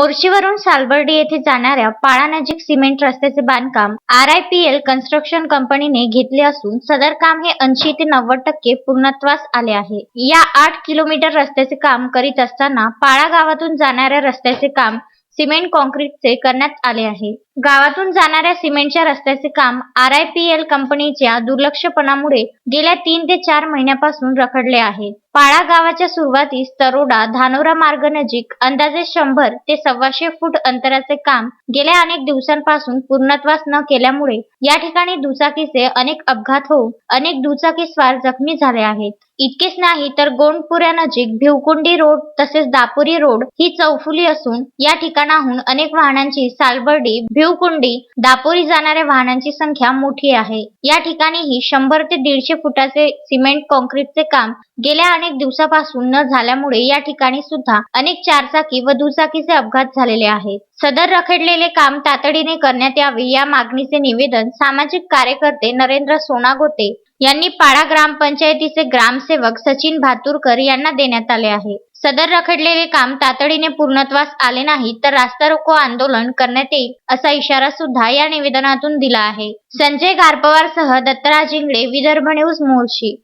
मोर्शीवरून सालबर्डी येथे जाणाऱ्या पाळानजीक सिमेंट रस्त्याचे बांधकाम R I P L construction कंपनीने घेतले असून सदर काम हे ऐंशी ते नव्वद टक्के पूर्णत्वास आले आहे. या आठ किलोमीटर रस्त्याचे काम करीत असताना पाळा गावातून जाणाऱ्या रस्त्याचे काम सिमेंट कॉन्क्रीटचे करण्यात आले आहे. गावातून जाणाऱ्या सिमेंटच्या रस्त्याचे काम आर आय पी एल कंपनीच्या दुर्लक्षपणामुळे गेल्या तीन ते चार महिन्यापासून रखडले आहे. पाळा गावाच्या सुरुवातीस तरोडा धानोरा मार्ग नजीक अंदाजे शंभर ते सव्वाशे फूट अंतराचे काम गेल्या अनेक दिवसांपासून पूर्णत्वास न केल्यामुळे या ठिकाणी दुचाकीचे अनेक अपघात होऊन अनेक दुचाकी स्वार जखमी झाले आहेत. इतकेच नाही तर गोंडपुऱ्यानजीक भिवकुंडी रोड तसेच दापुरी रोड ही चौफुली असून या ठिकाणाहून अनेक वाहनांची सालबर्डी भिवकुंडी दापोरी जाणाऱ्या वाहनांची संख्या मोठी आहे. या ठिकाणीही शंभर ते दीडशे फुटाचे सिमेंट कॉन्क्रीटचे काम गेल्या अनेक दिवसापासून न झाल्यामुळे या ठिकाणी सुद्धा अनेक चारचाकी व दुचाकीचे अपघात झालेले आहेत. सदर रखडलेले काम तातडीने करण्यात यावे या मागणीचे निवेदन सामाजिक कार्यकर्ते नरेंद्र सोनागोते यांनी पाडा ग्रामपंचायतीचे ग्रामसेवक सचिन भातुरकर यांना देण्यात आले आहे. सदर रखडलेले काम तातडीने पूर्णत्वास आले नाही तर रास्ता रोको आंदोलन करण्यात येईल असा इशारा सुद्धा या निवेदनातून दिला आहे. संजय गारपवारसह दत्तराज इंगळे विदर्भ न्यूज मोर्शी.